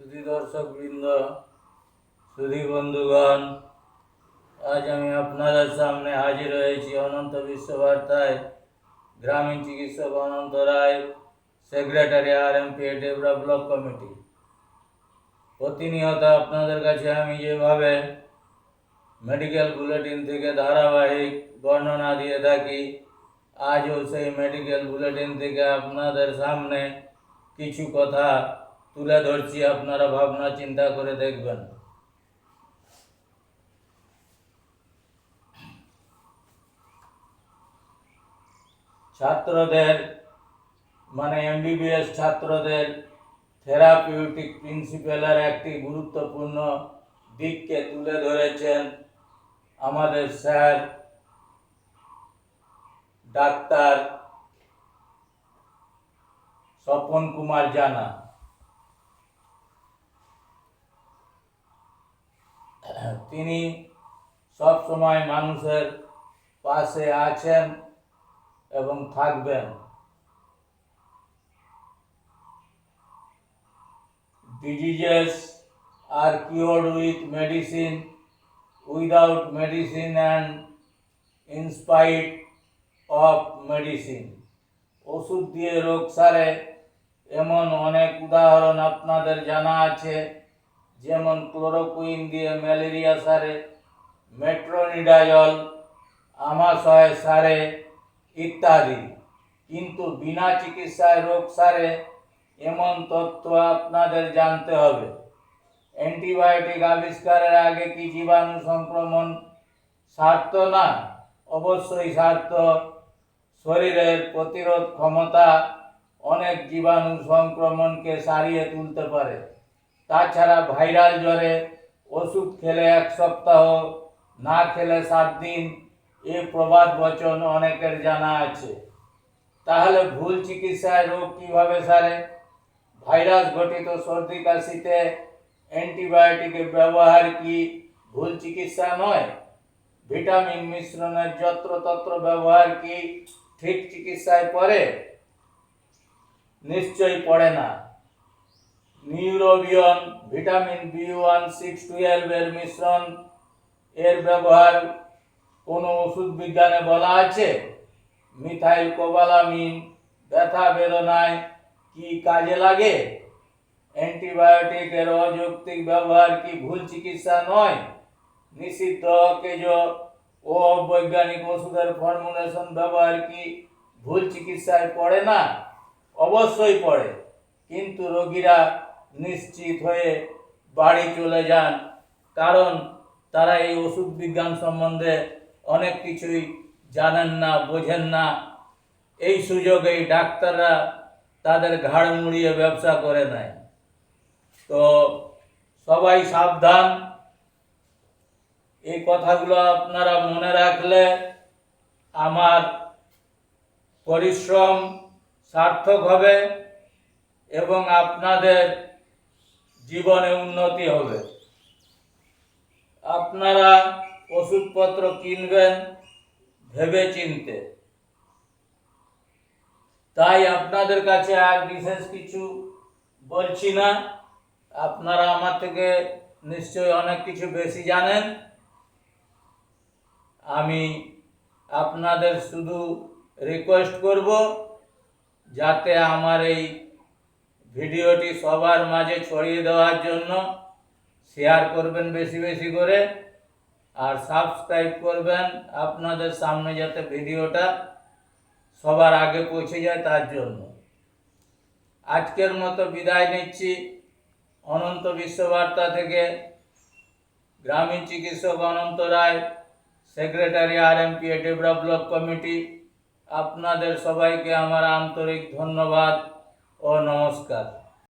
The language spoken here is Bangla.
সুধী দর্শক বৃন্দ সুধী বন্ধুগণ আজ আমি আপনাদের সামনে হাজির হয়েছি অনন্ত বিশ্ববার্তায় গ্রামীণ চিকিৎসক Ananta Roy secretary R M P Debra block committee প্রতিনিয়ত আপনাদের কাছে আমি যেভাবে মেডিকেল বুলেটিন থেকে ধারাবাহিক বর্ণনা দিয়ে থাকি আজও সেই মেডিকেল বুলেটিন থেকে আপনাদের সামনে কিছু কথা তুলে ধরছি, আপনারা ভাবনা, চিন্তা করে দেখবেন। ছাত্রদের মানে এমবিবিএস ছাত্রদের থেরাপিউটিক প্রিন্সিপালের একটি গুরুত্বপূর্ণ দিককে তুলে ধরেছেন আমাদের স্যার ডাক্তার স্বপন কুমার জানা। তিনি সব সময় মানুষের পাশে আছেন এবং থাকবেন are cured with medicine without medicine and in spite of medicine ওষুধ দিয়ে রোগ সারে এমন অনেক উদাহরণ আপনাদের জানা আছে যেমন ক্লোরোকুইন দিয়ে ম্যালেরিয়া সারে মেট্রোনিডাজল আমাশয় সারে ইত্যাদি। কিন্তু বিনা চিকিৎসায় রোগ সারে, এমন তথ্য আপনাদের জানতে হবে। অ্যান্টিবায়োটিক আবিষ্কারের আগে কি জীবাণু সংক্রমণ সারত না? অবশ্যই সারত শরীরের প্রতিরোধ ক্ষমতা অনেক জীবাণু সংক্রমণকে সারিয়ে তুলতে পারে। তাছাড়া ভাইরাল জ্বরে ওষুধ খেলে এক সপ্তাহ, না খেলে সাত দিন, এ প্রবাদ বচন অনেকের জানা আছে। তাহলে ভুল চিকিৎসায় রোগ কীভাবে সারে? ভাইরাস ঘটিত সর্দি কাশিতে অ্যান্টিবায়োটিকের ব্যবহার কি ভুল চিকিৎসা নয়? ভিটামিন মিশ্রণের যত্রতত্র ব্যবহার কি ঠিক চিকিৎসায় পড়ে? নিশ্চয়ই পড়ে না। Neurobion, vitamin B one, six, twelve এর মিশ্রণ এর ব্যবহার কোনো ওষুধ বিজ্ঞানে বলা আছে? মিথাইল, কোবালামিন, ব্যথা বেদনায় কি কাজে লাগে? অ্যান্টিবায়োটিকের অযৌক্তিক ব্যবহার কি ভুল চিকিৎসা নয়? নিষিদ্ধ, অকেজ ও বৈজ্ঞানিক ওষুধের ফর্মুলেশন ব্যবহার কি ভুল চিকিৎসায় পড়ে না? অবশ্যই পড়ে, কিন্তু রোগীরা নিশ্চিত হয়ে বাড়ি চলে যান। কারণ তারা এই ওষুধ বিজ্ঞান সম্বন্ধে অনেক কিছুই জানেন না, বোঝেন না। এই সুযোগেই ডাক্তাররা তাদের ঘাড় মুড়িয়ে ব্যবসা করে নেয়। তো সবাই সাবধান। এই কথাগুলো আপনারা মনে রাখলে আমার পরিশ্রম সার্থক হবে এবং আপনাদের জীবনে উন্নতি হবে। আপনারা ওষুধপত্র কিনবেন ভেবে চিনতে তাই আপনাদের কাছে আর বিশেষ কিছু বলছি না। আপনারা আমার থেকে নিশ্চয়ই অনেক কিছু বেশি জানেন। আমি আপনাদের শুধু রিকোয়েস্ট করব যাতে আমার এই ভিডিওটি সবার মাঝে ছড়িয়ে দেওয়ার জন্য শেয়ার করবেন বেশি বেশি করে আর সাবস্ক্রাইব করবেন আপনাদের সামনে যাতে ভিডিওটা সবার আগে পৌঁছে যায় তার জন্য। আজকের মতো বিদায় নিচ্ছি। অনন্ত বিশ্ববার্তা থেকে গ্রামীণ চিকিৎসক Ananta Roy, secretary R M P Debra block committee, আপনাদের সবাইকে আমার আন্তরিক ধন্যবাদ। ও নমস্কার।